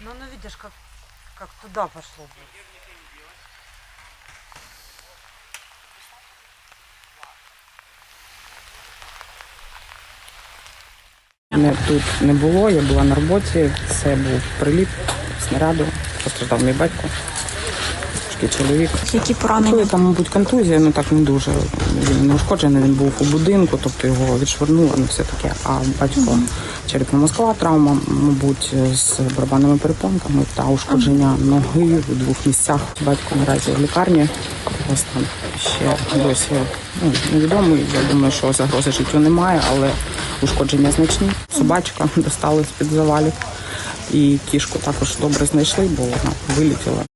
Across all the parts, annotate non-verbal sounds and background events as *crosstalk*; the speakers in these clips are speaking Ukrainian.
Ну, ну видишь, как, как туда пошло. Мене тут не було, я була на роботі. Це був приліт снаряду. Постраждав мій батько, трошки чоловік. Які поранення? там, мабуть, контузія, ну так не дуже. Він не ушкоджений, він був у будинку, тобто його відшвирнуло, ну все таке. А батько черепно-мозкова травма, мабуть, з барабанними перепонками та ушкодження ноги у двох місцях. Батько наразі в лікарні. Його стан ще досі ну, невідомий. Я думаю, що загрози життю немає, але ушкодження значні. Собачка *laughs* достали з-під завалів. І кішку також добре знайшли, бо вона вилетіла.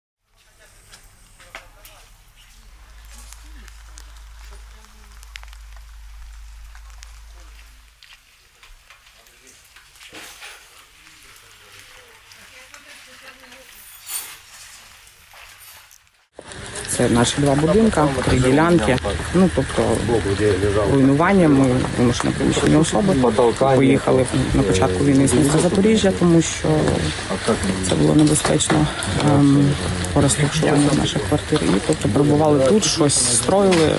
Це наші два будинка, три ділянки. Ну тобто руйнування. Ми вимушено приміщені особи. Поїхали на початку війни з Запоріжжя, тому що це було небезпечно ем, по розташуванню наших квартир. І тобто перебували тут, щось строїли,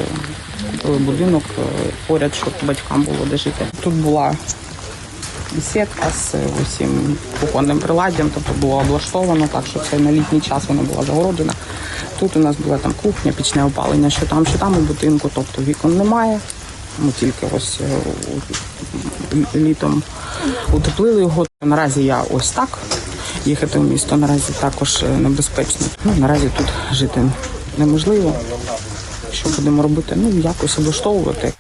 будинок е, поряд, щоб батькам було де жити. Тут була бесідка з усім кухонним приладдям, тобто було облаштовано так, що це на літній час вона була загороджена. Тут у нас була там кухня, пічне опалення, що там, що там у будинку, тобто вікон немає. Ми тільки ось е, літом утеплили його. Наразі я ось так. Їхати в місто наразі також е, небезпечно. Ну, наразі тут жити неможливо. Що будемо робити? Ну, якось облаштовувати.